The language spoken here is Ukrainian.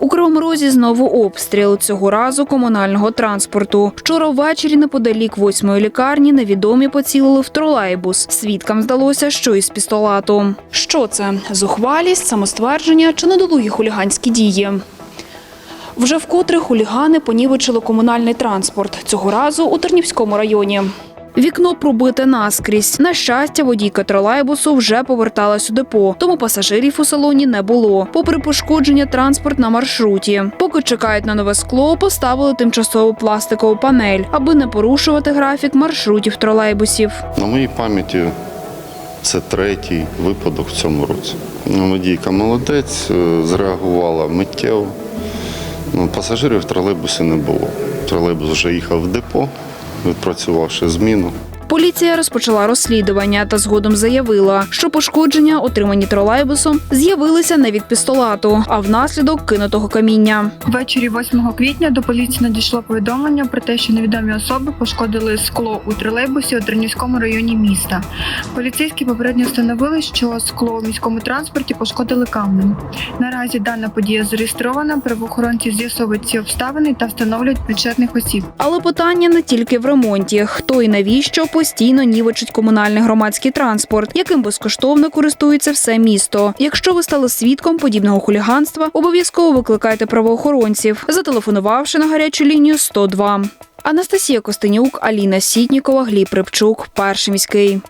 У Кривому знову обстріл цього разу комунального транспорту. Вчора ввечері неподалік восьмої лікарні невідомі поцілили в тролейбус. Свідкам здалося, що із пістолету. Що це? Зухвалість, самоствердження чи недолугі хуліганські дії? Вже вкотре хулігани понівечили комунальний транспорт. Цього разу у Тернівському районі. Вікно пробите наскрізь. На щастя, водійка тролейбусу вже поверталась у депо, тому пасажирів у салоні не було. Попри пошкодження транспорт на маршруті. Поки чекають на нове скло, поставили тимчасову пластикову панель, аби не порушувати графік маршрутів тролейбусів. На моїй пам'яті це третій випадок в цьому році. Ну, Водійка молодець, е, зреагувала миттєво. Ну, Пасажирів тролейбусі не було. Тролейбус вже їхав в депо, відпрацювавши зміну. Поліція розпочала розслідування та згодом заявила, що пошкодження, отримані тролейбусом, з'явилися не від пістолету, а внаслідок кинутого каміння. Ввечері 8 квітня до поліції надійшло повідомлення про те, що невідомі особи пошкодили скло у тролейбусі у Тернівському районі міста. Поліцейські попередньо встановили, що скло у міському транспорті пошкодили камнем. Наразі дана подія зареєстрована. Правоохоронці з'ясовують ці обставини та встановлюють причетних осіб. Але питання не тільки в ремонті: хто і навіщо постійно нівочить комунальний громадський транспорт, яким безкоштовно користується все місто. Якщо ви стали свідком подібного хуліганства, обов'язково викликайте правоохоронців, зателефонувавши на гарячу лінію 102. Анастасія Костенюк, Аліна Сітнікова, Гліб Рибчук, перший міський.